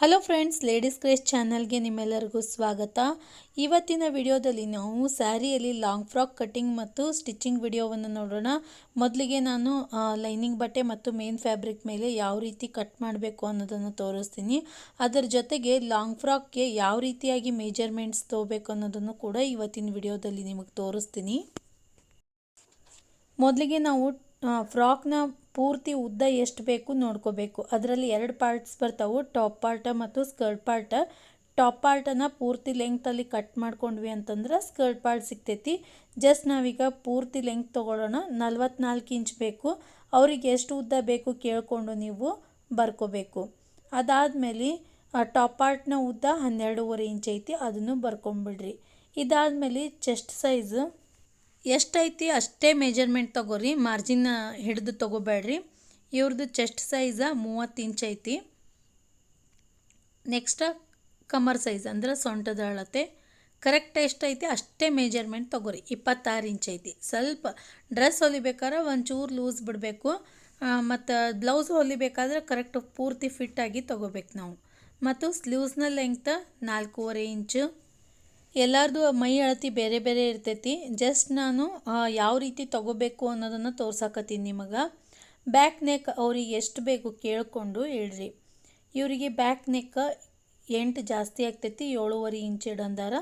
Hello friends ladies craze ಚಾನಲ್ಗೆ ನಿಮ್ಮೆಲ್ಲರಿಗೂ ಸ್ವಾಗತ. ಇವತ್ತಿನ ವಿಡಿಯೋದಲ್ಲಿ ನಾವು ಸ್ಯಾರಿಯಲ್ಲಿ ಲಾಂಗ್ ಫ್ರಾಕ್ ಕಟ್ಟಿಂಗ್ ಮತ್ತು ಸ್ಟಿಚಿಂಗ್ ವಿಡಿಯೋವನ್ನು ನೋಡೋಣ. ಮೊದಲಿಗೆ ನಾನು ಲೈನಿಂಗ್ ಬಟ್ಟೆ ಮತ್ತು ಮೇನ್ ಫ್ಯಾಬ್ರಿಕ್ ಮೇಲೆ ಯಾವ ರೀತಿ ಕಟ್ ಮಾಡಬೇಕು ಅನ್ನೋದನ್ನು ತೋರಿಸ್ತೀನಿ. ಅದರ ಜೊತೆಗೆ ಲಾಂಗ್ ಫ್ರಾಕ್ಗೆ ಯಾವ ರೀತಿಯಾಗಿ ಮೇಜರ್ಮೆಂಟ್ಸ್ ತೊಗೋಬೇಕು ಅನ್ನೋದನ್ನು ಕೂಡ ಇವತ್ತಿನ ವಿಡಿಯೋದಲ್ಲಿ ನಿಮಗೆ ತೋರಿಸ್ತೀನಿ. ಮೊದಲಿಗೆ ನಾವು ಫ್ರಾಕ್ನ ಪೂರ್ತಿ ಉದ್ದ ಎಷ್ಟು ಬೇಕು ನೋಡ್ಕೋಬೇಕು. ಅದರಲ್ಲಿ ಎರಡು ಪಾರ್ಟ್ಸ್ ಬರ್ತಾವೆ. ಟಾಪ್ ಪಾರ್ಟ ಮತ್ತು ಸ್ಕರ್ಟ್ ಪಾರ್ಟ. ಟಾಪ್ ಪಾರ್ಟನ್ನು ಪೂರ್ತಿ ಲೆಂಗ್ತಲ್ಲಿ ಕಟ್ ಮಾಡ್ಕೊಂಡ್ವಿ ಅಂತಂದ್ರೆ ಸ್ಕರ್ಟ್ ಪಾರ್ಟ್ ಸಿಗ್ತೈತಿ. ಜಸ್ಟ್ ನಾವೀಗ ಪೂರ್ತಿ ಲೆಂಗ್ ತೊಗೊಳ್ಳೋಣ ನಲ್ವತ್ನಾಲ್ಕು ಇಂಚ್ ಬೇಕು. ಅವ್ರಿಗೆ ಎಷ್ಟು ಉದ್ದ ಬೇಕು ಕೇಳಿಕೊಂಡು ನೀವು ಬರ್ಕೋಬೇಕು. ಅದಾದಮೇಲೆ ಟಾಪ್ ಪಾರ್ಟ್ನ ಉದ್ದ ಹನ್ನೆರಡೂವರೆ ಇಂಚ್ ಐತಿ. ಅದನ್ನು ಬರ್ಕೊಂಬಿಡ್ರಿ. ಇದಾದಮೇಲೆ, ಚೆಸ್ಟ್ ಸೈಜು. ಎಷ್ಟೈತಿ ಅಷ್ಟೇ ಮೆಜರ್ಮೆಂಟ್ ತೊಗೋರಿ ಮಾರ್ಜಿನ್ ಹಿಡಿದು ತೊಗೋಬೇಡ್ರಿ. ಇವ್ರದ್ದು ಚೆಸ್ಟ್ ಸೈಜ ಮೂವತ್ತು ಇಂಚ್ ಐತಿ. ನೆಕ್ಸ್ಟ್ ಕಮರ್ ಸೈಜ್ ಅಂದ್ರೆ ಸೊಂಟದ ಅಳತೆ. ಕರೆಕ್ಟ್ ಎಷ್ಟೈತಿ ಅಷ್ಟೇ ಮೆಜರ್ಮೆಂಟ್ ತೊಗೋರಿ, ಇಪ್ಪತ್ತಾರು ಇಂಚ್ ಐತಿ. ಸ್ವಲ್ಪ ಡ್ರೆಸ್ ಹೊಲಿಬೇಕಾದ್ರೆ ಒಂಚೂರು ಲೂಸ್ ಬಿಡಬೇಕು. ಮತ್ತು ಬ್ಲೌಸ್ ಹೊಲಿಬೇಕಾದ್ರೆ ಕರೆಕ್ಟ್ ಪೂರ್ತಿ ಫಿಟ್ಟಾಗಿ ತೊಗೋಬೇಕು ನಾವು. ಮತ್ತು ಸ್ಲೀವ್ಸ್ನ ಲೆಂಗ್ತ್ ನಾಲ್ಕೂವರೆ ಇಂಚು ಎಲ್ಲರದು ಮೈ ಅಳತಿ ಬೇರೆ ಬೇರೆ ಇರ್ತೈತಿ. ಜಸ್ಟ್ ನಾನು ಯಾವ ರೀತಿ ತಗೋಬೇಕು ಅನ್ನೋದನ್ನು ತೋರ್ಸಾಕತ್ತೀನಿ ನಿಮಗೆ. ಬ್ಯಾಕ್ ನೆಕ್ ಅವ್ರಿಗೆ ಎಷ್ಟು ಬೇಕು ಕೇಳಿಕೊಂಡು ಹೇಳ್ರಿ. ಇವರಿಗೆ ಬ್ಯಾಕ್ ನೆಕ್ ಎಂಟು ಜಾಸ್ತಿ ಆಗ್ತೈತಿ, ಏಳುವರೆ ಇಂಚ್ ಇಡಂದಾರ.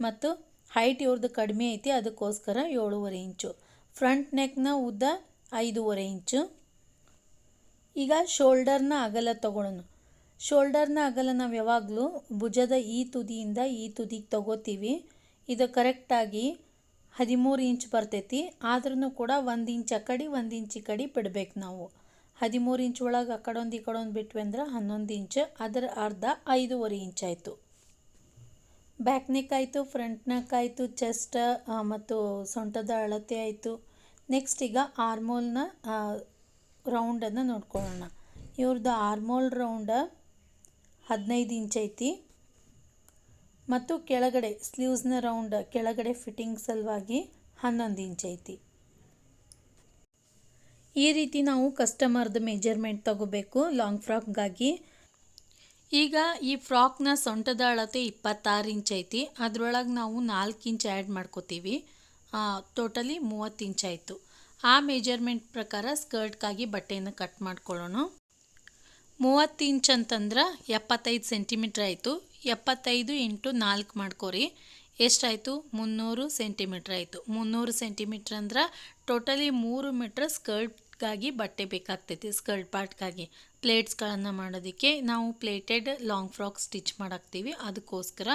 ಮತ್ತು ಹೈಟ್ ಇವ್ರದ್ದು ಕಡಿಮೆ ಐತಿ, ಅದಕ್ಕೋಸ್ಕರ ಏಳುವರೆ ಇಂಚು. ಫ್ರಂಟ್ ನೆಕ್ನ ಉದ್ದ ಐದೂವರೆ ಇಂಚು. ಈಗ ಶೋಲ್ಡರ್ನ ಅಗಲ ತಗೊಳ್ಳೋಣ ಶೋಲ್ಡರ್ನ ಅಗಲ ನಾವು ಯಾವಾಗಲೂ ಭುಜದ ಈ ತುದಿಯಿಂದ ಈ ತುದಿಗೆ ತಗೋತೀವಿ. ಇದು ಕರೆಕ್ಟಾಗಿ ಹದಿಮೂರು ಇಂಚ್ ಬರ್ತೈತಿ. ಆದ್ರೂ ಕೂಡ ಒಂದು ಇಂಚ್ ಆ ಕಡೆ, ಒಂದು ಇಂಚ್ ಈ ಕಡೆ ಬಿಡ್ಬೇಕು ನಾವು. ಹದಿಮೂರು ಇಂಚ್ ಒಳಗೆ ಆ ಕಡೊಂದು ಈ ಕಡೊಂದು ಬಿಟ್ವಿ ಅಂದ್ರೆ ಹನ್ನೊಂದು ಇಂಚ್, ಅದರ ಅರ್ಧ ಐದೂವರೆ ಇಂಚ್ ಆಯಿತು. ಬ್ಯಾಕ್ ನೆಕ್ ಆಯಿತು, ಫ್ರಂಟ್ ನೆಕ್ ಆಯಿತು, ಚೆಸ್ಟ್ ಮತ್ತು ಸೊಂಟದ ಅಳತೆ ಆಯಿತು. ನೆಕ್ಸ್ಟ್ ಈಗ ಆರ್ಮೋಲ್ನ ರೌಂಡನ್ನು ನೋಡ್ಕೊಳ್ಳೋಣ. ಇವ್ರದ್ದು ಆರ್ಮೋಲ್ ರೌಂಡ ಹದಿನೈದು ಇಂಚ್ ಐತಿ. ಮತ್ತು ಕೆಳಗಡೆ ಸ್ಲೀವ್ಸ್ನ ರೌಂಡ್ ಕೆಳಗಡೆ ಫಿಟ್ಟಿಂಗ್ ಸಲುವಾಗಿ ಹನ್ನೊಂದು ಇಂಚ್ ಐತಿ. ಈ ರೀತಿ ನಾವು ಕಸ್ಟಮರ್ದು ಮೆಜರ್ಮೆಂಟ್ ತಗೋಬೇಕು ಲಾಂಗ್ ಫ್ರಾಕ್ಗಾಗಿ ಈಗ ಈ ಫ್ರಾಕ್ನ ಸೊಂಟದ ಅಳತೆ ಇಪ್ಪತ್ತಾರು ಇಂಚ್ ಐತಿ. ಅದರೊಳಗೆ ನಾವು ನಾಲ್ಕು ಇಂಚ್ ಆ್ಯಡ್ ಮಾಡ್ಕೋತೀವಿ. ಟೋಟಲಿ ಮೂವತ್ತು ಇಂಚ್ ಆಯಿತು. ಆ ಮೆಜರ್ಮೆಂಟ್ ಪ್ರಕಾರ ಸ್ಕರ್ಟ್ಗಾಗಿ ಬಟ್ಟೆಯನ್ನು ಕಟ್ ಮಾಡ್ಕೊಳ್ಳೋಣ. ಮೂವತ್ತು ಇಂಚ್ ಅಂತಂದ್ರೆ ಎಪ್ಪತ್ತೈದು ಸೆಂಟಿಮೀಟ್ರ್ ಆಯಿತು. ಎಪ್ಪತ್ತೈದು ಇಂಟು ನಾಲ್ಕು ಮಾಡ್ಕೋರಿ. ಎಷ್ಟಾಯಿತು? ಮುನ್ನೂರು ಸೆಂಟಿಮೀಟ್ರ್ ಆಯಿತು. ಮುನ್ನೂರು ಸೆಂಟಿಮೀಟ್ರ್ ಅಂದ್ರೆ ಟೋಟಲಿ ಮೂರು ಮೀಟ್ರ್ ಸ್ಕರ್ಟ್ಗಾಗಿ ಬಟ್ಟೆ ಬೇಕಾಗ್ತೈತಿ, ಸ್ಕರ್ಟ್ ಪಾರ್ಟ್ಗಾಗಿ. ಪ್ಲೇಟ್ಸ್ಗಳನ್ನು ಮಾಡೋದಕ್ಕೆ ನಾವು ಪ್ಲೇಟೆಡ್ ಲಾಂಗ್ ಫ್ರಾಕ್ ಸ್ಟಿಚ್ ಮಾಡಾಕ್ತೀವಿ. ಅದಕ್ಕೋಸ್ಕರ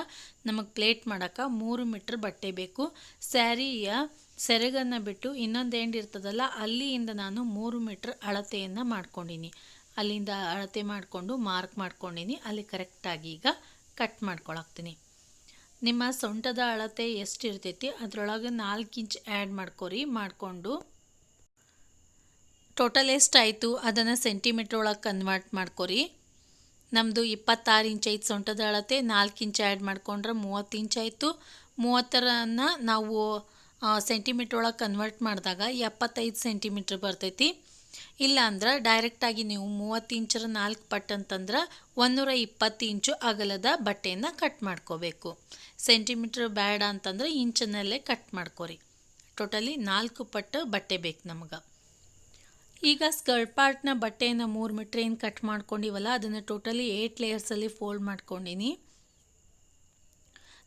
ನಮಗೆ ಪ್ಲೇಟ್ ಮಾಡೋಕ್ಕೆ ಮೂರು ಮೀಟ್ರ್ ಬಟ್ಟೆ ಬೇಕು. ಸ್ಯಾರಿಯ ಸೆರಗನ್ನು ಬಿಟ್ಟು ಇನ್ನೊಂದು ಎಂಡ್ ಇರ್ತದಲ್ಲ, ಅಲ್ಲಿಯಿಂದ ನಾನು ಮೂರು ಮೀಟ್ರ್ ಅಳತೆಯನ್ನು ಮಾಡ್ಕೊಂಡೀನಿ. ಅಲ್ಲಿಂದ ಅಳತೆ ಮಾಡಿಕೊಂಡು ಮಾರ್ಕ್ ಮಾಡ್ಕೊಂಡಿನಿ. ಅಲ್ಲಿ ಕರೆಕ್ಟಾಗಿ ಈಗ ಕಟ್ ಮಾಡ್ಕೊಳಕ್ತೀನಿ. ನಿಮ್ಮ ಸೊಂಟದ ಅಳತೆ ಎಷ್ಟು ಇರ್ತೈತಿ ಅದರೊಳಗೆ ನಾಲ್ಕು ಇಂಚ್ ಆ್ಯಡ್ ಮಾಡ್ಕೊರಿ. ಮಾಡಿಕೊಂಡು ಟೋಟಲ್ ಎಷ್ಟಾಯಿತು? ಅದನ್ನು ಸೆಂಟಿಮೀಟ್ರ್ ಒಳಗೆ ಕನ್ವರ್ಟ್ ಮಾಡ್ಕೊರಿ. ನಮ್ಮದು ಇಪ್ಪತ್ತಾರು ಇಂಚ್ ಐದು ಸೊಂಟದ ಅಳತೆ. ನಾಲ್ಕು ಇಂಚ್ ಆ್ಯಡ್ ಮಾಡ್ಕೊಂಡ್ರೆ ಮೂವತ್ತು ಇಂಚ್ ಆಯಿತು. ಮೂವತ್ತರನ್ನು ನಾವು ಸೆಂಟಿಮೀಟ್ರ್ ಒಳಗೆ ಕನ್ವರ್ಟ್ ಮಾಡಿದಾಗ ಎಪ್ಪತ್ತೈದು ಸೆಂಟಿಮೀಟ್ರ್ ಬರ್ತೈತಿ. ಇಲ್ಲ ಅಂದ್ರೆ ಡೈರೆಕ್ಟಾಗಿ ನೀವು ಮೂವತ್ತು ಇಂಚರ ನಾಲ್ಕು ಪಟ್ ಅಂತಂದ್ರೆ ಒಂದೂರ ಇಪ್ಪತ್ತು ಇಂಚು ಅಗಲದ ಬಟ್ಟೆಯನ್ನು ಕಟ್ ಮಾಡ್ಕೋಬೇಕು. ಸೆಂಟಿಮೀಟ್ರ್ ಬೇಡ ಅಂತಂದ್ರೆ ಇಂಚಿನಲ್ಲೇ ಕಟ್ ಮಾಡ್ಕೊರಿ. ಟೋಟಲಿ ನಾಲ್ಕು ಪಟ್ಟು ಬಟ್ಟೆ ಬೇಕು ನಮಗೆ. ಈಗ ಸ್ಕರ್ಟ್ ಪಾರ್ಟ್ನ ಬಟ್ಟೆಯನ್ನು ಮೂರು ಮೀಟ್ರ್ ಏನು ಕಟ್ ಮಾಡ್ಕೊಂಡಿವಲ್ಲ, ಅದನ್ನು ಟೋಟಲಿ ಏಯ್ಟ್ ಲೇಯರ್ಸಲ್ಲಿ ಫೋಲ್ಡ್ ಮಾಡ್ಕೊಂಡಿನಿ.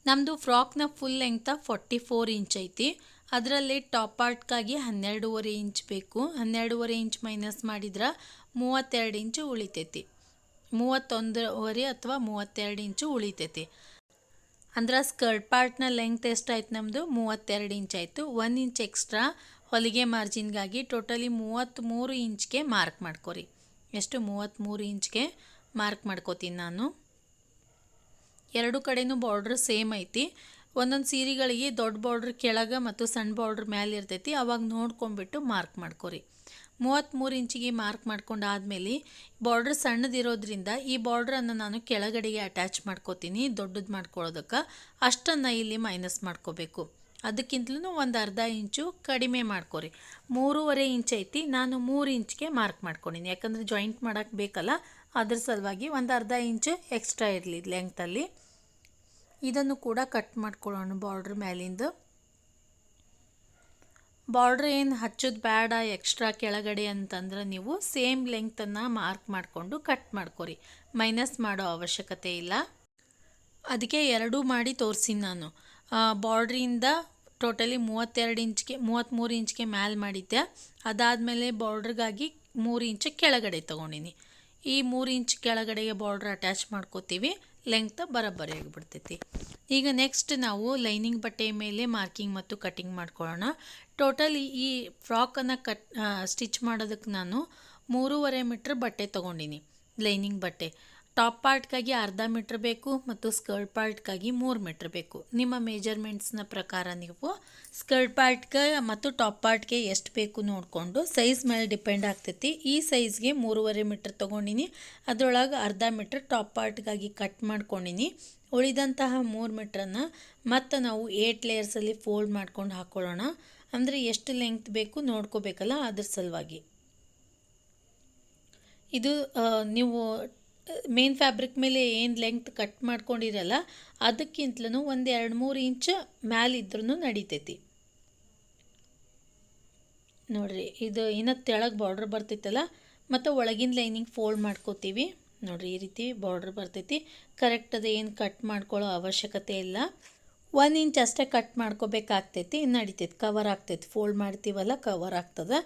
ನಮ್ಮದು ಫ್ರಾಕ್ನ full length forty four inch ಐತಿ. ಅದರಲ್ಲಿ ಟಾಪ್ ಪಾರ್ಟ್ಗಾಗಿ ಹನ್ನೆರಡೂವರೆ ಇಂಚ್ ಬೇಕು. ಹನ್ನೆರಡೂವರೆ ಇಂಚ್ ಮೈನಸ್ ಮಾಡಿದ್ರೆ ಮೂವತ್ತೆರಡು ಇಂಚು ಉಳಿತೈತಿ. ಮೂವತ್ತೊಂದುವರೆ ಅಥವಾ ಮೂವತ್ತೆರಡು ಇಂಚು ಉಳಿತೈತಿ. ಅಂದ್ರೆ ಸ್ಕರ್ಟ್ ಪಾರ್ಟ್ನ ಲೆಂಗ್ತ್ ಎಷ್ಟಾಯ್ತು ನಮ್ಮದು ಮೂವತ್ತೆರಡು ಇಂಚ್ ಆಯಿತು. ಒನ್ ಇಂಚ್ ಎಕ್ಸ್ಟ್ರಾ ಹೊಲಿಗೆ ಮಾರ್ಜಿನ್ಗಾಗಿ ಟೋಟಲಿ ಮೂವತ್ತ್ಮೂರು ಇಂಚ್ಗೆ ಮಾರ್ಕ್ ಮಾಡ್ಕೊರಿ. ಎಷ್ಟು? ಮೂವತ್ತ್ಮೂರು ಇಂಚ್ಗೆ ಮಾರ್ಕ್ ಮಾಡ್ಕೋತೀನಿ ನಾನು. ಎರಡು ಕಡೆಯೂ ಬಾರ್ಡ್ರ್ ಸೇಮ್ ಐತಿ. ಒಂದೊಂದು ಸೀರೆಗಳಿಗೆ ದೊಡ್ಡ ಬಾರ್ಡ್ರ್ ಕೆಳಗೆ ಮತ್ತು ಸಣ್ಣ ಬಾರ್ಡ್ರ್ ಮೇಲೆ ಇರ್ತೈತಿ, ಅವಾಗ ನೋಡ್ಕೊಂಬಿಟ್ಟು ಮಾರ್ಕ್ ಮಾಡ್ಕೊರಿ. ಮೂವತ್ತ್ಮೂರು ಇಂಚಿಗೆ ಮಾರ್ಕ್ ಮಾಡ್ಕೊಂಡು ಆದಮೇಲೆ ಬಾರ್ಡ್ರ್ ಸಣ್ಣದಿರೋದ್ರಿಂದ ಈ ಬಾರ್ಡ್ರನ್ನು ನಾನು ಕೆಳಗಡೆಗೆ ಅಟ್ಯಾಚ್ ಮಾಡ್ಕೋತೀನಿ, ದೊಡ್ಡದು ಮಾಡ್ಕೊಳ್ಳೋದಕ್ಕೆ ಅಷ್ಟನ್ನು ಇಲ್ಲಿ ಮೈನಸ್ ಮಾಡ್ಕೋಬೇಕು. ಅದಕ್ಕಿಂತಲೂ ಒಂದು ಅರ್ಧ ಇಂಚು ಕಡಿಮೆ ಮಾಡ್ಕೊರಿ. ಮೂರುವರೆ ಇಂಚ್ ಐತಿ, ನಾನು ಮೂರು ಇಂಚ್ಗೆ ಮಾರ್ಕ್ ಮಾಡ್ಕೊಂಡಿನಿ ಯಾಕಂದರೆ ಜಾಯಿಂಟ್ ಮಾಡೋಕ್ಕೆ ಬೇಕಲ್ಲ, ಅದ್ರ ಸಲುವಾಗಿ ಒಂದು ಅರ್ಧ ಇಂಚು ಎಕ್ಸ್ಟ್ರಾ ಇರಲಿ ಲೆಂಗ್ತಲ್ಲಿ ಇದನ್ನು ಕೂಡ ಕಟ್ ಮಾಡ್ಕೊಳ್ಳೋಣ ಬಾರ್ಡ್ರ್ ಮೇಲಿಂದ. ಬಾರ್ಡ್ರ್ ಏನು ಹಚ್ಚೋದು ಬೇಡ ಎಕ್ಸ್ಟ್ರಾ ಕೆಳಗಡೆ ಅಂತಂದ್ರೆ ನೀವು ಸೇಮ್ ಲೆಂಗ್ತನ್ನು ಮಾರ್ಕ್ ಮಾಡಿಕೊಂಡು ಕಟ್ ಮಾಡ್ಕೊರಿ. ಮೈನಸ್ ಮಾಡೋ ಅವಶ್ಯಕತೆ ಇಲ್ಲ. ಅದಕ್ಕೆ ಎರಡೂ ಮಾಡಿ ತೋರಿಸಿನಿ ನಾನು. ಬಾರ್ಡ್ರಿಂದ ಟೋಟಲಿ ಮೂವತ್ತೆರಡು ಇಂಚ್ಗೆ ಮೂವತ್ತ್ಮೂರು ಇಂಚ್ಗೆ ಮ್ಯಾಲೆ ಮಾಡಿದ್ದೆ ಅದಾದಮೇಲೆ ಬಾರ್ಡ್ರಿಗಾಗಿ ಮೂರು ಇಂಚ್ ಕೆಳಗಡೆ ತೊಗೊಂಡಿನಿ. ಈ ಮೂರು ಇಂಚ್ ಕೆಳಗಡೆಗೆ ಬಾರ್ಡ್ರ್ ಅಟ್ಯಾಚ್ ಮಾಡ್ಕೋತೀವಿ. ಲೆಂಗ್ತ್ ಬರೋಬ್ಬರಿ ಆಗಿಬಿಡ್ತೈತಿ. ಈಗ ನೆಕ್ಸ್ಟ್ ನಾವು ಲೈನಿಂಗ್ ಬಟ್ಟೆ ಮೇಲೆ ಮಾರ್ಕಿಂಗ್ ಮತ್ತು ಕಟಿಂಗ್ ಮಾಡ್ಕೊಳ್ಳೋಣ. ಟೋಟಲಿ ಈ ಫ್ರಾಕನ್ನು ಕಟ್ ಸ್ಟಿಚ್ ಮಾಡೋದಕ್ಕೆ ನಾನು ಮೂರುವರೆ ಮೀಟ್ರ್ ಬಟ್ಟೆ ತೊಗೊಂಡಿನಿ. ಲೈನಿಂಗ್ ಬಟ್ಟೆ. ಟಾಪ್ ಪಾರ್ಟ್ಗಾಗಿ ಅರ್ಧ ಮೀಟ್ರ್ ಬೇಕು ಮತ್ತು ಸ್ಕರ್ಟ್ ಪಾರ್ಟ್ಗಾಗಿ ಮೂರು ಮೀಟ್ರ್ ಬೇಕು. ನಿಮ್ಮ ಮೇಜರ್ಮೆಂಟ್ಸ್ನ ಪ್ರಕಾರ ನೀವು ಸ್ಕರ್ಟ್ ಪಾರ್ಟ್ಗೆ ಮತ್ತು ಟಾಪ್ ಪಾರ್ಟ್ಗೆ ಎಷ್ಟು ಬೇಕು ನೋಡಿಕೊಂಡು ಸೈಜ್ ಮೇಲೆ ಡಿಪೆಂಡ್ ಆಗ್ತೈತಿ. ಈ ಸೈಜ್ಗೆ ಮೂರುವರೆ ಮೀಟ್ರ್ ತೊಗೊಂಡಿನಿ. ಅದರೊಳಗೆ ಅರ್ಧ ಮೀಟ್ರ್ ಟಾಪ್ ಪಾರ್ಟ್ಗಾಗಿ ಕಟ್ ಮಾಡ್ಕೊಂಡಿನಿ. ಉಳಿದಂತಹ ಮೂರು ಮೀಟ್ರನ್ನು ಮತ್ತು ನಾವು ಏಟ್ ಲೇಯರ್ಸಲ್ಲಿ ಫೋಲ್ಡ್ ಮಾಡ್ಕೊಂಡು ಹಾಕ್ಕೊಳ್ಳೋಣ ಅಂದರೆ ಎಷ್ಟು ಲೆಂಗ್ತ್ ಬೇಕು ನೋಡ್ಕೋಬೇಕಲ್ಲ ಅದ್ರ ಸಲುವಾಗಿ. ಇದು ನೀವು ಮೇನ್ ಫ್ಯಾಬ್ರಿಕ್ ಮೇಲೆ ಏನು ಲೆಂಗ್ತ್ ಕಟ್ ಮಾಡ್ಕೊಂಡಿರಲ್ಲ, ಅದಕ್ಕಿಂತಲೂ ಒಂದು ಎರಡು ಮೂರು ಇಂಚ್ ಮ್ಯಾಲಿದ್ರೂ ನಡಿತೈತಿ. ನೋಡಿರಿ, ಇದು ಇನ್ನು ತೆಳಗೆ ಬಾರ್ಡ್ರ್ ಬರ್ತೈತಲ್ಲ, ಮತ್ತು ಒಳಗಿನ ಲೈನಿಂಗ್ ಫೋಲ್ಡ್ ಮಾಡ್ಕೋತೀವಿ. ನೋಡಿರಿ, ಈ ರೀತಿ ಬಾರ್ಡ್ರ್ ಬರ್ತೈತಿ. ಕರೆಕ್ಟ್ ಅದು ಏನು ಕಟ್ ಮಾಡ್ಕೊಳ್ಳೋ ಅವಶ್ಯಕತೆ ಇಲ್ಲ. ಒಂದು ಇಂಚ್ ಅಷ್ಟೇ ಕಟ್ ಮಾಡ್ಕೋಬೇಕಾಗ್ತೈತಿ, ನಡಿತೈತಿ ಕವರ್ ಆಗ್ತೈತಿ. ಫೋಲ್ಡ್ ಮಾಡ್ತೀವಲ್ಲ ಕವರ್ ಆಗ್ತದೆ.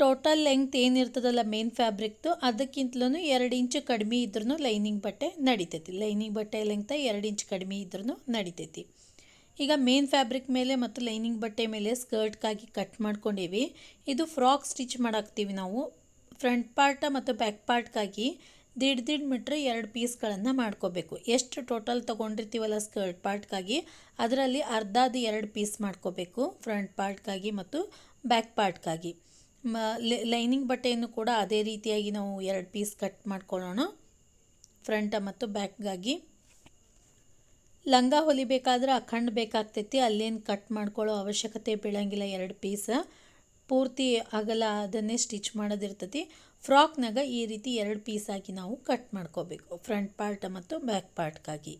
ಟೋಟಲ್ ಲೆಂಗ್ತ್ ಏನಿರ್ತದಲ್ಲ ಮೇನ್ ಫ್ಯಾಬ್ರಿಕ್ದು ಅದಕ್ಕಿಂತಲೂ ಎರಡು ಇಂಚು ಕಡಿಮೆ ಇದ್ರೂ ಲೈನಿಂಗ್ ಬಟ್ಟೆ ನಡಿತೈತಿ. ಲೈನಿಂಗ್ ಬಟ್ಟೆ ಲೆಂಗ್ತ ಎರಡು ಇಂಚು ಕಡಿಮೆ ಇದ್ರೂ ನಡಿತೈತಿ. ಈಗ ಮೇನ್ ಫ್ಯಾಬ್ರಿಕ್ ಮೇಲೆ ಮತ್ತು ಲೈನಿಂಗ್ ಬಟ್ಟೆ ಮೇಲೆ ಸ್ಕರ್ಟ್ಗಾಗಿ ಕಟ್ ಮಾಡ್ಕೊಂಡೀವಿ. ಇದು ಫ್ರಾಕ್ ಸ್ಟಿಚ್ ಮಾಡಾಕ್ತೀವಿ ನಾವು. ಫ್ರಂಟ್ ಪಾರ್ಟ ಮತ್ತು ಬ್ಯಾಕ್ ಪಾರ್ಟ್ಗಾಗಿ ದಿಡ್ ದಿಡ್ ಮೀಟ್ರ್ ಎರಡು ಪೀಸ್ಗಳನ್ನು ಮಾಡ್ಕೋಬೇಕು. ಎಷ್ಟು ಟೋಟಲ್ ತೊಗೊಂಡಿರ್ತೀವಲ್ಲ ಸ್ಕರ್ಟ್ ಪಾರ್ಟ್ಗಾಗಿ, ಅದರಲ್ಲಿ ಅರ್ಧದ ಎರಡು ಪೀಸ್ ಮಾಡ್ಕೋಬೇಕು. ಫ್ರಂಟ್ ಪಾರ್ಟ್ಗಾಗಿ ಮತ್ತು ಬ್ಯಾಕ್ ಪಾರ್ಟ್ಗಾಗಿ. ಲೈನಿಂಗ್ ಬಟ್ಟೆಯನ್ನು ಕೂಡ ಅದೇ ರೀತಿಯಾಗಿ ನಾವು ಎರಡು ಪೀಸ್ ಕಟ್ ಮಾಡ್ಕೊಳ್ಳೋಣ. ಫ್ರಂಟ ಮತ್ತು ಬ್ಯಾಕ್ಗಾಗಿ ಲಂಗ ಹೊಲಿಬೇಕಾದ್ರೆ ಅಖಂಡ್ ಬೇಕಾಗ್ತೈತಿ, ಅಲ್ಲೇನು ಕಟ್ ಮಾಡ್ಕೊಳ್ಳೋ ಅವಶ್ಯಕತೆ ಬೀಳಂಗಿಲ್ಲ ಎರಡು ಪೀಸ್ ಪೂರ್ತಿ ಅಗಲ ಅದನ್ನೇ ಸ್ಟಿಚ್ ಮಾಡೋದಿರ್ತೈತಿ. ಫ್ರಾಕ್ನಾಗ ಈ ರೀತಿ ಎರಡು ಪೀಸಾಗಿ ನಾವು ಕಟ್ ಮಾಡ್ಕೋಬೇಕು ಫ್ರಂಟ್ ಪಾರ್ಟ್ ಮತ್ತು ಬ್ಯಾಕ್ ಪಾರ್ಟ್ಗಾಗಿ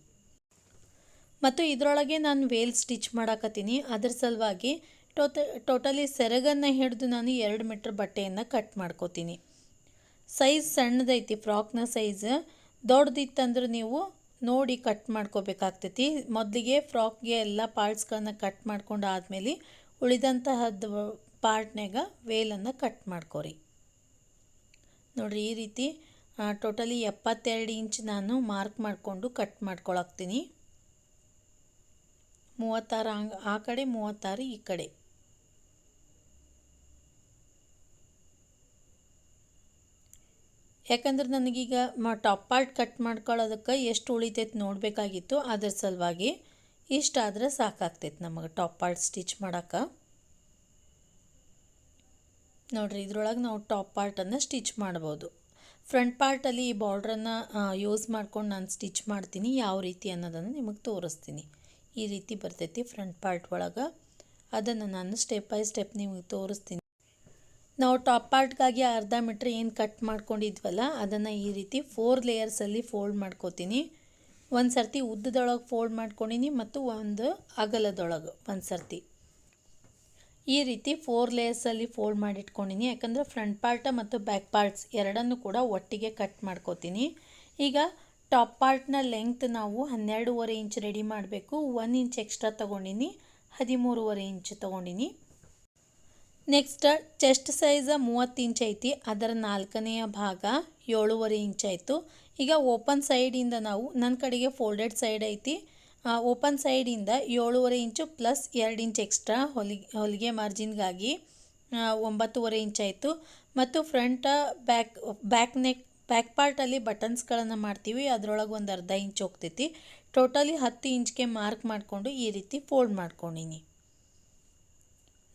ಮತ್ತು ಇದರೊಳಗೆ ನಾನು ವೇಲ್ ಸ್ಟಿಚ್ ಮಾಡಾಕತ್ತೀನಿ. ಅದ್ರ ಸಲುವಾಗಿ ಟೋಟ ಟೋಟಲಿ ಸೆರಗನ್ನು ಹಿಡಿದು ನಾನು ಎರಡು ಮೀಟ್ರ್ ಬಟ್ಟೆಯನ್ನು ಕಟ್ ಮಾಡ್ಕೋತೀನಿ. Size ಸಣ್ಣದೈತಿ, ಫ್ರಾಕ್ನ size. ದೊಡ್ಡದಿತ್ತಂದ್ರೆ ನೀವು ನೋಡಿ ಕಟ್ ಮಾಡ್ಕೋಬೇಕಾಗ್ತೈತಿ. ಮೊದಲಿಗೆ ಫ್ರಾಕ್ಗೆ ಎಲ್ಲ ಪಾರ್ಟ್ಸ್ಗಳನ್ನ ಕಟ್ ಮಾಡ್ಕೊಂಡು ಆದಮೇಲೆ ಉಳಿದಂತಹದ್ದು ಪಾರ್ಟ್ನಾಗ ವೇಲನ್ನು ಕಟ್ ಮಾಡ್ಕೊರಿ. ನೋಡಿರಿ, ಈ ರೀತಿ ಟೋಟಲಿ ಎಪ್ಪತ್ತೆರಡು ಇಂಚ್ ನಾನು ಮಾರ್ಕ್ ಮಾಡಿಕೊಂಡು ಕಟ್ ಮಾಡ್ಕೊಳಕ್ತೀನಿ ಮೂವತ್ತಾರು ಆ ಕಡೆ ಮೂವತ್ತಾರು, ಈ ಕಡೆ. ಯಾಕಂದ್ರೆ ನನಗೀಗ ಮ ಟಾಪ್ ಪಾರ್ಟ್ ಕಟ್ ಮಾಡ್ಕೊಳ್ಳೋದಕ್ಕೆ ಎಷ್ಟು ಉಳಿತೈತೆ ನೋಡಬೇಕಾಗಿತ್ತು ಅದ್ರ ಸಲುವಾಗಿ ಇಷ್ಟಾದರೆ ಸಾಕಾಗ್ತೈತೆ ನಮಗೆ ಟಾಪ್ ಪಾರ್ಟ್ ಸ್ಟಿಚ್ ಮಾಡೋಕ್ಕೆ. ನೋಡಿರಿ, ಇದ್ರೊಳಗೆ ನಾವು ಟಾಪ್ ಪಾರ್ಟನ್ನು ಸ್ಟಿಚ್ ಮಾಡ್ಬೋದು. ಫ್ರಂಟ್ ಪಾರ್ಟಲ್ಲಿ ಈ ಬಾರ್ಡ್ರನ್ನು ಯೂಸ್ ಮಾಡ್ಕೊಂಡು ನಾನು ಸ್ಟಿಚ್ ಮಾಡ್ತೀನಿ, ಯಾವ ರೀತಿ ಅನ್ನೋದನ್ನು ನಿಮಗೆ ತೋರಿಸ್ತೀನಿ. ಈ ರೀತಿ ಬರ್ತೈತಿ ಫ್ರಂಟ್ ಪಾರ್ಟ್ ಒಳಗೆ. ಅದನ್ನು ನಾನು ಸ್ಟೆಪ್ ಬೈ ಸ್ಟೆಪ್ ನಿಮಗೆ ತೋರಿಸ್ತೀನಿ. ನಾವು ಟಾಪ್ ಪಾರ್ಟ್ಗಾಗಿ ಅರ್ಧ ಮೀಟ್ರ್ ಏನು ಕಟ್ ಮಾಡ್ಕೊಂಡಿದ್ವಲ್ಲ, ಅದನ್ನು ಈ ರೀತಿ ಫೋರ್ ಲೇಯರ್ಸಲ್ಲಿ ಫೋಲ್ಡ್ ಮಾಡ್ಕೋತೀನಿ. ಒಂದು ಸರ್ತಿ ಉದ್ದದೊಳಗೆ ಫೋಲ್ಡ್ ಮಾಡ್ಕೊಂಡಿನಿ ಮತ್ತು ಒಂದು ಅಗಲದೊಳಗೆ ಒಂದು ಸರ್ತಿ. ಈ ರೀತಿ ಫೋರ್ ಲೇಯರ್ಸಲ್ಲಿ ಫೋಲ್ಡ್ ಮಾಡಿಟ್ಕೊಂಡಿನಿ. ಯಾಕಂದರೆ ಫ್ರಂಟ್ ಪಾರ್ಟ ಮತ್ತು ಬ್ಯಾಕ್ ಪಾರ್ಟ್ಸ್ ಎರಡನ್ನೂ ಕೂಡ ಒಟ್ಟಿಗೆ ಕಟ್ ಮಾಡ್ಕೋತೀನಿ. ಈಗ ಟಾಪ್ ಪಾರ್ಟ್ನ ಲೆಂಗ್ತ್ ನಾವು ಹನ್ನೆರಡೂವರೆ ಇಂಚ್ ರೆಡಿ ಮಾಡಬೇಕು. ಒನ್ ಇಂಚ್ ಎಕ್ಸ್ಟ್ರಾ ತೊಗೊಂಡಿನಿ, ಹದಿಮೂರುವರೆ ಇಂಚ್ ತೊಗೊಂಡಿನಿ. ನೆಕ್ಸ್ಟ್ ಚೆಸ್ಟ್ ಸೈಜ್ ಮೂವತ್ತು ಇಂಚ್ ಐತಿ. ಅದರ ನಾಲ್ಕನೆಯ ಭಾಗ ಏಳುವರೆ ಇಂಚ್ ಆಯಿತು. ಈಗ ಓಪನ್ ಸೈಡಿಂದ ನಾವು ನನ್ನ ಕಡೆಗೆ ಫೋಲ್ಡೆಡ್ ಸೈಡ್ ಐತಿ. ಓಪನ್ ಸೈಡಿಂದ ಏಳುವರೆ ಇಂಚು ಪ್ಲಸ್ ಎರಡು ಇಂಚ್ ಎಕ್ಸ್ಟ್ರಾ ಹೊಲಿಗೆ ಹೊಲಿಗೆ ಮಾರ್ಜಿನ್ಗಾಗಿ ಒಂಬತ್ತುವರೆ ಇಂಚ್ ಆಯಿತು. ಮತ್ತು front back back neck back ಪಾರ್ಟಲ್ಲಿ ಬಟನ್ಸ್ಗಳನ್ನು ಮಾಡ್ತೀವಿ. ಅದರೊಳಗೆ ಒಂದು ಅರ್ಧ ಇಂಚ್ ಹೋಗ್ತೈತಿ. ಟೋಟಲಿ ಹತ್ತು ಇಂಚ್ಗೆ ಮಾರ್ಕ್ ಮಾಡಿಕೊಂಡು ಈ ರೀತಿ ಫೋಲ್ಡ್ ಮಾಡ್ಕೊಂಡಿನಿ.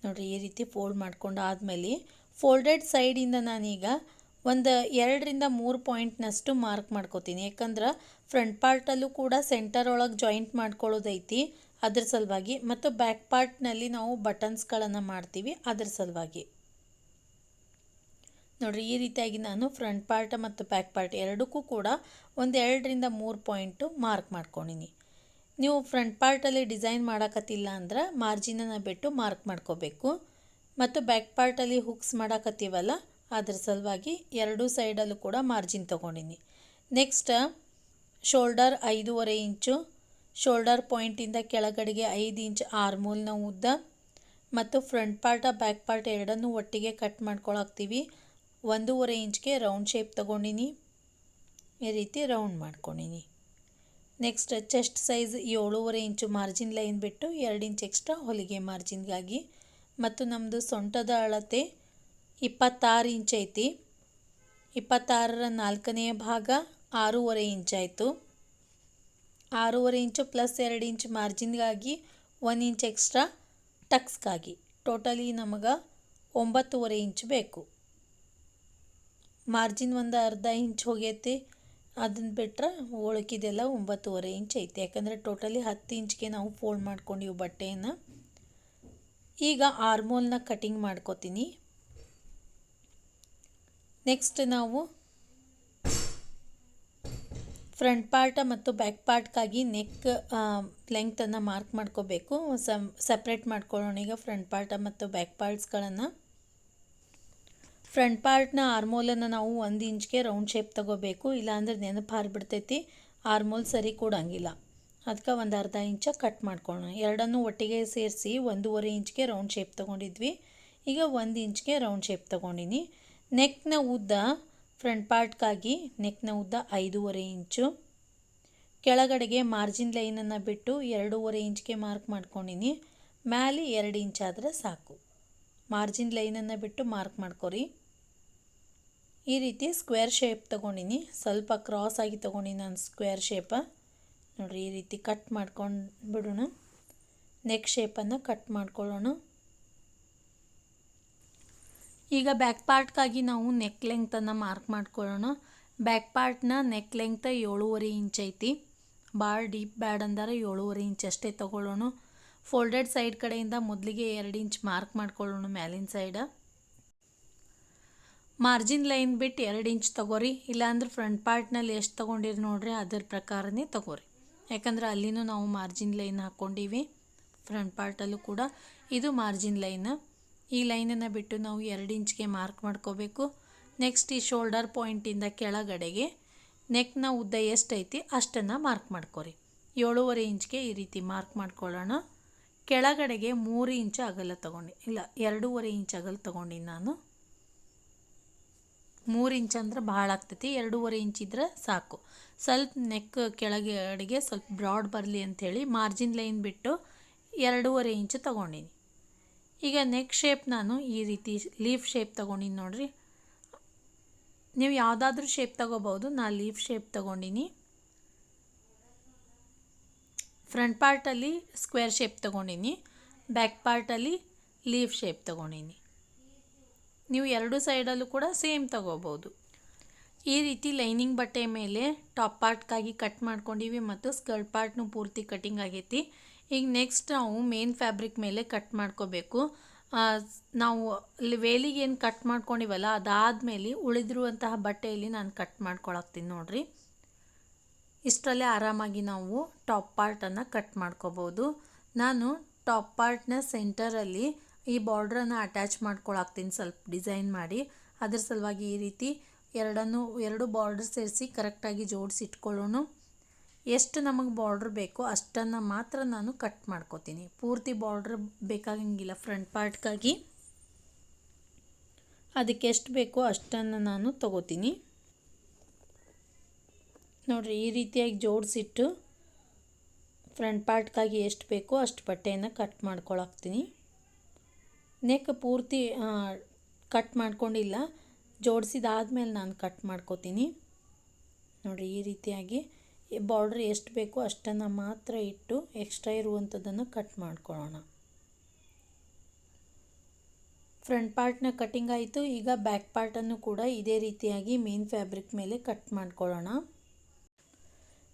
ನೋಡಿರಿ, ಈ ರೀತಿ ಫೋಲ್ಡ್ ಮಾಡ್ಕೊಂಡು ಆದಮೇಲೆ ಫೋಲ್ಡೆಡ್ ಸೈಡಿಂದ ನಾನೀಗ ಒಂದು ಎರಡರಿಂದ ಮೂರು ಪಾಯಿಂಟ್ನಷ್ಟು ಮಾರ್ಕ್ ಮಾಡ್ಕೋತೀನಿ. ಯಾಕಂದ್ರೆ ಫ್ರಂಟ್ ಪಾರ್ಟಲ್ಲೂ ಕೂಡ ಸೆಂಟರ್ ಒಳಗೆ ಜಾಯಿಂಟ್ ಮಾಡ್ಕೊಳ್ಳೋದೈತಿ, ಅದ್ರ ಸಲುವಾಗಿ. ಮತ್ತು ಬ್ಯಾಕ್ ಪಾರ್ಟ್ನಲ್ಲಿ ನಾವು ಬಟನ್ಸ್ಗಳನ್ನು ಮಾಡ್ತೀವಿ, ಅದ್ರ ಸಲುವಾಗಿ. ನೋಡಿರಿ, ಈ ರೀತಿಯಾಗಿ ನಾನು ಫ್ರಂಟ್ ಪಾರ್ಟ್ ಮತ್ತು ಬ್ಯಾಕ್ ಪಾರ್ಟ್ ಎರಡಕ್ಕೂ ಕೂಡ ಒಂದು ಎರಡರಿಂದ ಮೂರು ಪಾಯಿಂಟು ಮಾರ್ಕ್ ಮಾಡ್ಕೊಂಡಿನಿ. ನೀವು ಫ್ರಂಟ್ ಪಾರ್ಟಲ್ಲಿ ಡಿಸೈನ್ ಮಾಡಕತ್ತಿಲ್ಲ ಅಂದ್ರೆ ಮಾರ್ಜಿನನ್ನು ಬಿಟ್ಟು ಮಾರ್ಕ್ ಮಾಡ್ಕೋಬೇಕು. ಮತ್ತು ಬ್ಯಾಕ್ ಪಾರ್ಟಲ್ಲಿ ಹುಕ್ಸ್ ಮಾಡಾಕತ್ತೀವಲ್ಲ, ಅದ್ರ ಸಲುವಾಗಿ ಎರಡೂ ಸೈಡಲ್ಲೂ ಕೂಡ ಮಾರ್ಜಿನ್ ತೊಗೊಂಡಿನಿ. ನೆಕ್ಸ್ಟ್ ಶೋಲ್ಡರ್ ಐದೂವರೆ ಇಂಚು ಶೋಲ್ಡರ್ ಪಾಯಿಂಟಿಂದ ಕೆಳಗಡೆಗೆ ಐದು ಇಂಚ್ ಆರ್ಮೂಲ್ನ ಉದ್ದ, ಮತ್ತು ಫ್ರಂಟ್ ಪಾರ್ಟ ಬ್ಯಾಕ್ ಪಾರ್ಟ್ ಎರಡನ್ನೂ ಒಟ್ಟಿಗೆ ಕಟ್ ಮಾಡ್ಕೊಳಕ್ತೀವಿ. ಒಂದೂವರೆ ಇಂಚ್ಗೆ ರೌಂಡ್ ಶೇಪ್ ತೊಗೊಂಡಿನಿ. ಈ ರೀತಿ ರೌಂಡ್ ಮಾಡ್ಕೊಂಡಿನಿ. ನೆಕ್ಸ್ಟ್ ಚೆಸ್ಟ್ ಸೈಜ್ ಏಳೂವರೆ ಇಂಚು ಮಾರ್ಜಿನ್ ಲೈನ್ ಬಿಟ್ಟು ಎರಡು ಇಂಚ್ ಎಕ್ಸ್ಟ್ರಾ ಹೊಲಿಗೆ ಮಾರ್ಜಿನ್ಗಾಗಿ ಮತ್ತು ನಮ್ಮದು ಸೊಂಟದ ಅಳತೆ ಇಪ್ಪತ್ತಾರು ಇಂಚ್ ಐತಿ. ಇಪ್ಪತ್ತಾರರ ನಾಲ್ಕನೆಯ ಭಾಗ ಆರೂವರೆ ಇಂಚ್ ಆಯಿತು. ಆರೂವರೆ ಇಂಚು ಪ್ಲಸ್ ಎರಡು ಇಂಚ್ ಮಾರ್ಜಿನ್ಗಾಗಿ ಒನ್ ಇಂಚ್ ಎಕ್ಸ್ಟ್ರಾ ಟಕ್ಸ್ಗಾಗಿ ಟೋಟಲಿ ನಮಗೆ ಒಂಬತ್ತುವರೆ ಇಂಚ್ ಬೇಕು. ಮಾರ್ಜಿನ್ ಒಂದು ಅರ್ಧ ಇಂಚ್ ಹೋಗೈತಿ. ಅದನ್ನು ಬಿಟ್ಟರೆ ಒಳಕಿದೆಲ್ಲ ಒಂಬತ್ತುವರೆ ಇಂಚ್ ಐತೆ. ಯಾಕಂದರೆ ಟೋಟಲಿ ಹತ್ತು ಇಂಚ್ಗೆ ನಾವು ಫೋಲ್ಡ್ ಮಾಡ್ಕೊಂಡಿವಿ ಬಟ್ಟೆಯನ್ನು. ಈಗ ಆರ್ಮೋಲ್ನ ಕಟಿಂಗ್ ಮಾಡ್ಕೋತೀನಿ. ನೆಕ್ಸ್ಟ್ ನಾವು ಫ್ರಂಟ್ ಪಾರ್ಟ ಮತ್ತು ಬ್ಯಾಕ್ ಪಾರ್ಟ್ಗಾಗಿ ನೆಕ್ ಲೆಂಗ್ತನ್ನು ಮಾರ್ಕ್ ಮಾಡ್ಕೋಬೇಕು. ಸಮ್ ಸಪ್ರೇಟ್ ಮಾಡ್ಕೊಳ್ಳೋಣ ಈಗ ಫ್ರಂಟ್ ಪಾರ್ಟ ಮತ್ತು ಬ್ಯಾಕ್ ಪಾರ್ಟ್ಸ್ಗಳನ್ನು. ಫ್ರಂಟ್ ಪಾರ್ಟ್ನ ಆರ್ಮೋಲನ್ನು ನಾವು ಒಂದು ಇಂಚ್ಗೆ ರೌಂಡ್ ಶೇಪ್ ತಗೋಬೇಕು, ಇಲ್ಲಾಂದ್ರೆ ನೆನಪು ಹಾರಿಬಿಡ್ತೈತಿ. ಆರ್ಮೋಲ್ ಸರಿ ಕೂಡಂಗಿಲ್ಲ. ಅದಕ್ಕೆ ಒಂದು ಅರ್ಧ ಇಂಚ ಕಟ್ ಮಾಡ್ಕೊಳ್ಳೋಣ ಎರಡನ್ನೂ ಒಟ್ಟಿಗೆ ಸೇರಿಸಿ ಒಂದೂವರೆ ಇಂಚ್ಗೆ ರೌಂಡ್ ಶೇಪ್ ತೊಗೊಂಡಿದ್ವಿ. ಈಗ ಒಂದು ಇಂಚ್ಗೆ ರೌಂಡ್ ಶೇಪ್ ತೊಗೊಂಡಿನಿ. ನೆಕ್ನ ಉದ್ದ, ಫ್ರಂಟ್ ಪಾರ್ಟ್ಗಾಗಿ ನೆಕ್ನ ಉದ್ದ ಐದೂವರೆ ಇಂಚು. ಕೆಳಗಡೆಗೆ ಮಾರ್ಜಿನ್ ಲೈನನ್ನು ಬಿಟ್ಟು ಎರಡೂವರೆ ಇಂಚ್ಗೆ ಮಾರ್ಕ್ ಮಾಡ್ಕೊಂಡಿನಿ. ಮ್ಯಾಲೆ ಎರಡು ಇಂಚಾದರೆ ಸಾಕು. ಮಾರ್ಜಿನ್ ಲೈನನ್ನು ಬಿಟ್ಟು ಮಾರ್ಕ್ ಮಾಡ್ಕೊರಿ. ಈ ರೀತಿ ಸ್ಕ್ವೇರ್ ಶೇಪ್ ತೊಗೊಂಡಿನಿ. ಸ್ವಲ್ಪ ಕ್ರಾಸ್ ಆಗಿ ತೊಗೊಂಡಿನಿ ನಾನು ಸ್ಕ್ವೇರ್ ಶೇಪ ನೋಡಿರಿ ಈ ರೀತಿ ಕಟ್ ಮಾಡ್ಕೊಂಡು ಬಿಡೋಣ ನೆಕ್ ಶೇಪನ್ನು ಕಟ್ ಮಾಡ್ಕೊಳ್ಳೋಣ. ಈಗ ಬ್ಯಾಕ್ ಪಾರ್ಟ್ಗಾಗಿ ನಾವು ನೆಕ್ ಲೆಂಗ್ತನ್ನು ಮಾರ್ಕ್ ಮಾಡ್ಕೊಳ್ಳೋಣ. ಬ್ಯಾಕ್ ಪಾರ್ಟ್ನ ನೆಕ್ ಲೆಂಗ್ತ ಏಳೂವರೆ ಇಂಚ್ ಐತಿ. ಭಾಳ ಡೀಪ್ ಬ್ಯಾಡ್ ಅಂದರೆ ಏಳೂವರೆ ಇಂಚ್ ಅಷ್ಟೇ ತೊಗೊಳ್ಳೋಣ. ಫೋಲ್ಡೆಡ್ ಸೈಡ್ ಕಡೆಯಿಂದ ಮೊದಲಿಗೆ ಎರಡು ಇಂಚ್ ಮಾರ್ಕ್ ಮಾಡ್ಕೊಳ್ಳೋಣ ಮ್ಯಾಲಿನ ಸೈಡ ಮಾರ್ಜಿನ್ ಲೈನ್ ಬಿಟ್ಟು ಎರಡು ಇಂಚ್ ತಗೋರಿ, ಇಲ್ಲಾಂದ್ರೆ ಫ್ರಂಟ್ ಪಾರ್ಟ್ನಲ್ಲಿ ಎಷ್ಟು ತೊಗೊಂಡಿರಿ ನೋಡ್ರಿ ಅದ್ರ ಪ್ರಕಾರನೇ ತೊಗೋರಿ. ಯಾಕಂದ್ರೆ ಅಲ್ಲಿನೂ ನಾವು ಮಾರ್ಜಿನ್ ಲೈನ್ ಹಾಕ್ಕೊಂಡೀವಿ, ಫ್ರಂಟ್ ಪಾರ್ಟಲ್ಲೂ ಕೂಡ ಇದು ಮಾರ್ಜಿನ್ ಲೈನ್. ಈ ಲೈನನ್ನು ಬಿಟ್ಟು ನಾವು ಎರಡು ಇಂಚ್ಗೆ ಮಾರ್ಕ್ ಮಾಡ್ಕೋಬೇಕು. ನೆಕ್ಸ್ಟ್ ಈ ಶೋಲ್ಡರ್ ಪಾಯಿಂಟಿಂದ ಕೆಳಗಡೆಗೆ ನೆಕ್ನ ಉದ್ದ ಎಷ್ಟೈತಿ ಅಷ್ಟನ್ನು ಮಾರ್ಕ್ ಮಾಡ್ಕೊರಿ. ಏಳೂವರೆ ಇಂಚ್ಗೆ ಈ ರೀತಿ ಮಾರ್ಕ್ ಮಾಡ್ಕೊಳ್ಳೋಣ. ಕೆಳಗಡೆಗೆ ಮೂರು ಇಂಚ್ ಅಗಲ ತೊಗೊಂಡು, ಇಲ್ಲ ಎರಡೂವರೆ ಇಂಚ್ ಅಗಲ ತೊಗೊಂಡಿನಿ ನಾನು. ಮೂರು ಇಂಚ್ ಅಂದ್ರೆ ಭಾಳ ಆಗ್ತೈತಿ, ಎರಡೂವರೆ ಇಂಚ್ ಇದ್ರೆ ಸಾಕು. ಸ್ವಲ್ಪ ನೆಕ್ ಕೆಳಗೆ ಅಡಿಗೆ ಸ್ವಲ್ಪ ಬ್ರಾಡ್ ಬರಲಿ ಅಂಥೇಳಿ ಮಾರ್ಜಿನ್ ಲೈನ್ ಬಿಟ್ಟು ಎರಡೂವರೆ ಇಂಚ್ ತೊಗೊಂಡಿನಿ. ಈಗ ನೆಕ್ ಶೇಪ್ ನಾನು ಈ ರೀತಿ ಲೀಫ್ ಶೇಪ್ ತೊಗೊಂಡಿನಿ ನೋಡಿರಿ. ನೀವು ಯಾವುದಾದ್ರೂ ಶೇಪ್ ತಗೋಬೋದು ನಾ ಲೀಫ್ ಶೇಪ್ ತಗೊಂಡಿನಿ. ಫ್ರಂಟ್ ಪಾರ್ಟಲ್ಲಿ ಸ್ಕ್ವೇರ್ ಶೇಪ್ ತೊಗೊಂಡಿನಿ ಬ್ಯಾಕ್ ಪಾರ್ಟಲ್ಲಿ ಲೀಫ್ ಶೇಪ್ ತೊಗೊಂಡಿನಿ. ನೀವು ಎರಡು ಸೈಡಲ್ಲೂ ಕೂಡ ಸೇಮ್ ತಗೋಬೋದು. ಈ ರೀತಿ ಲೈನಿಂಗ್ ಬಟ್ಟೆ ಮೇಲೆ ಟಾಪ್ ಪಾರ್ಟ್ಗಾಗಿ ಕಟ್ ಮಾಡ್ಕೊಂಡಿವಿ ಮತ್ತು ಸ್ಕರ್ಟ್ ಪಾರ್ಟ್ನು ಪೂರ್ತಿ ಕಟಿಂಗ್ ಆಗೈತಿ. ಈಗ ನೆಕ್ಸ್ಟ್ ನಾವು ಮೇನ್ ಫ್ಯಾಬ್ರಿಕ್ ಮೇಲೆ ಕಟ್ ಮಾಡ್ಕೋಬೇಕು. ನಾವು ವೇಲಿಗೆ ಏನು ಕಟ್ ಮಾಡ್ಕೊಂಡಿವಲ್ಲ, ಅದಾದಮೇಲೆ ಉಳಿದಿರುವಂತಹ ಬಟ್ಟೆಯಲ್ಲಿ ನಾನು ಕಟ್ ಮಾಡ್ಕೊಳಕ್ತೀನಿ ನೋಡಿರಿ. ಇಷ್ಟರಲ್ಲೇ ಆರಾಮಾಗಿ ನಾವು ಟಾಪ್ ಪಾರ್ಟನ್ನು ಕಟ್ ಮಾಡ್ಕೋಬೋದು. ನಾನು ಟಾಪ್ ಪಾರ್ಟ್ನ ಸೆಂಟರಲ್ಲಿ ಈ ಬಾರ್ಡ್ರನ್ನು ಅಟ್ಯಾಚ್ ಮಾಡ್ಕೊಳಾಕ್ತೀನಿ ಸ್ವಲ್ಪ ಡಿಸೈನ್ ಮಾಡಿ. ಅದ್ರ ಸಲುವಾಗಿ ಈ ರೀತಿ ಎರಡನ್ನು, ಎರಡು ಬಾರ್ಡ್ರ್ ಸೇರಿಸಿ ಕರೆಕ್ಟಾಗಿ ಜೋಡಿಸಿ ಇಟ್ಕೊಳ್ಳೋಣ. ಎಷ್ಟು ನಮಗೆ ಬಾರ್ಡ್ರ್ ಬೇಕೋ ಅಷ್ಟನ್ನು ಮಾತ್ರ ನಾನು ಕಟ್ ಮಾಡ್ಕೋತೀನಿ. ಪೂರ್ತಿ ಬಾರ್ಡ್ರ್ ಬೇಕಾಗಂಗಿಲ್ಲ ಫ್ರಂಟ್ ಪಾರ್ಟ್ಗಾಗಿ. ಅದಕ್ಕೆ ಎಷ್ಟು ಬೇಕೋ ಅಷ್ಟನ್ನು ನಾನು ತಗೋತೀನಿ. ನೋಡಿರಿ, ಈ ರೀತಿಯಾಗಿ ಜೋಡಿಸಿಟ್ಟು ಫ್ರಂಟ್ ಪಾರ್ಟ್ಗಾಗಿ ಎಷ್ಟು ಬೇಕೋ ಅಷ್ಟು ಬಟ್ಟೆಯನ್ನು ಕಟ್ ಮಾಡ್ಕೊಳಕ್ತೀನಿ. ನೆಕ್ ಪೂರ್ತಿ ಕಟ್ ಮಾಡ್ಕೊಂಡಿಲ್ಲ. ಜೋಡಿಸಿದಾದ್ಮೇಲೆ ನಾನು ಕಟ್ ಮಾಡ್ಕೋತೀನಿ. ನೋಡಿರಿ, ಈ ರೀತಿಯಾಗಿ ಬಾರ್ಡ್ರ್ ಎಷ್ಟು ಬೇಕೋ ಅಷ್ಟನ್ನು ಮಾತ್ರ ಇಟ್ಟು ಎಕ್ಸ್ಟ್ರಾ ಇರುವಂಥದ್ದನ್ನು ಕಟ್ ಮಾಡ್ಕೊಳ್ಳೋಣ. ಫ್ರಂಟ್ ಪಾರ್ಟ್ನ ಕಟಿಂಗ್ ಆಯಿತು. ಈಗ ಬ್ಯಾಕ್ ಪಾರ್ಟನ್ನು ಕೂಡ ಇದೇ ರೀತಿಯಾಗಿ ಮೇನ್ ಫ್ಯಾಬ್ರಿಕ್ ಮೇಲೆ ಕಟ್ ಮಾಡ್ಕೊಳ್ಳೋಣ.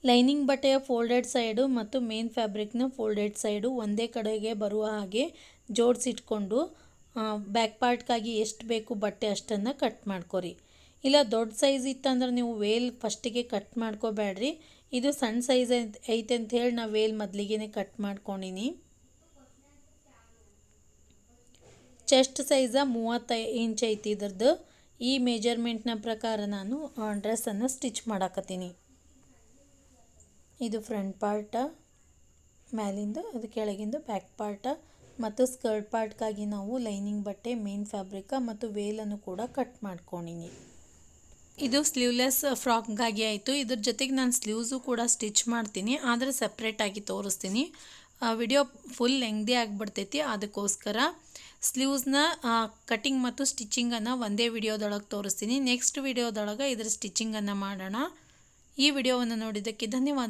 ಲೈನಿಂಗ್ ಬಟ್ಟೆಯ ಫೋಲ್ಡೆಡ್ ಸೈಡು ಮತ್ತು ಮೇನ್ ಫ್ಯಾಬ್ರಿಕ್ನ ಫೋಲ್ಡೆಡ್ ಸೈಡು ಒಂದೇ ಕಡೆಗೆ ಬರುವ ಹಾಗೆ ಜೋಡಿಸಿಟ್ಕೊಂಡು ಬ್ಯಾಕ್ ಪಾರ್ಟ್ಗಾಗಿ ಎಷ್ಟು ಬೇಕು ಬಟ್ಟೆ ಅಷ್ಟನ್ನು ಕಟ್ ಮಾಡ್ಕೊರಿ. ಇಲ್ಲ ದೊಡ್ಡ ಸೈಜ್ ಇತ್ತಂದ್ರೆ ನೀವು ವೇಲ್ ಫಸ್ಟಿಗೆ ಕಟ್ ಮಾಡ್ಕೋಬೇಡ್ರಿ. ಇದು ಸಣ್ಣ ಸೈಜ್ ಐತೆ ಅಂತ ಹೇಳಿ ನಾ ವೇಲ್ ಮೊದಲಿಗೆ ಕಟ್ ಮಾಡ್ಕೊಂಡಿನಿ ಚೆಸ್ಟ್ ಸೈಜ ಮೂವತ್ತೈ, ಇಂಚ್ ಐತಿ ಇದ್ರದ್ದು. ಈ ಮೆಜರ್ಮೆಂಟ್ನ ಪ್ರಕಾರ ನಾನು ಡ್ರೆಸ್ಸನ್ನು ಸ್ಟಿಚ್ ಮಾಡಾಕತ್ತೀನಿ. ಇದು ಫ್ರಂಟ್ ಪಾರ್ಟ, ಮ್ಯಾಲಿಂದು ಅದು ಕೆಳಗಿಂದು ಬ್ಯಾಕ್ ಪಾರ್ಟ ಮತ್ತು ಸ್ಕರ್ಟ್ ಪಾರ್ಟ್ಗಾಗಿ ನಾವು ಲೈನಿಂಗ್ ಬಟ್ಟೆ, ಮೇನ್ ಫ್ಯಾಬ್ರಿಕ ಮತ್ತು ವೇಲನ್ನು ಕೂಡ ಕಟ್ ಮಾಡ್ಕೊಂಡಿನಿ. ಇದು ಸ್ಲೀವ್ಲೆಸ್ ಫ್ರಾಕ್ಗಾಗಿ ಆಯಿತು. ಇದ್ರ ಜೊತೆಗೆ ನಾನು ಸ್ಲೀವ್ಸು ಕೂಡ ಸ್ಟಿಚ್ ಮಾಡ್ತೀನಿ, ಆದರೆ ಸಪ್ರೇಟಾಗಿ ತೋರಿಸ್ತೀನಿ. ವಿಡಿಯೋ ಫುಲ್ ಲೆಂಗ್ದಿ ಆಗಿಬಿಡ್ತೈತಿ, ಅದಕ್ಕೋಸ್ಕರ ಸ್ಲೀವ್ಸ್ನ ಕಟಿಂಗ್ ಮತ್ತು ಸ್ಟಿಚಿಂಗನ್ನು ಒಂದೇ ವಿಡಿಯೋದೊಳಗೆ ತೋರಿಸ್ತೀನಿ. ನೆಕ್ಸ್ಟ್ ವಿಡಿಯೋದೊಳಗೆ ಇದ್ರ ಸ್ಟಿಚಿಂಗನ್ನು ಮಾಡೋಣ. ಈ ವಿಡಿಯೋವನ್ನು ನೋಡಿದ್ದಕ್ಕೆ ಧನ್ಯವಾದ.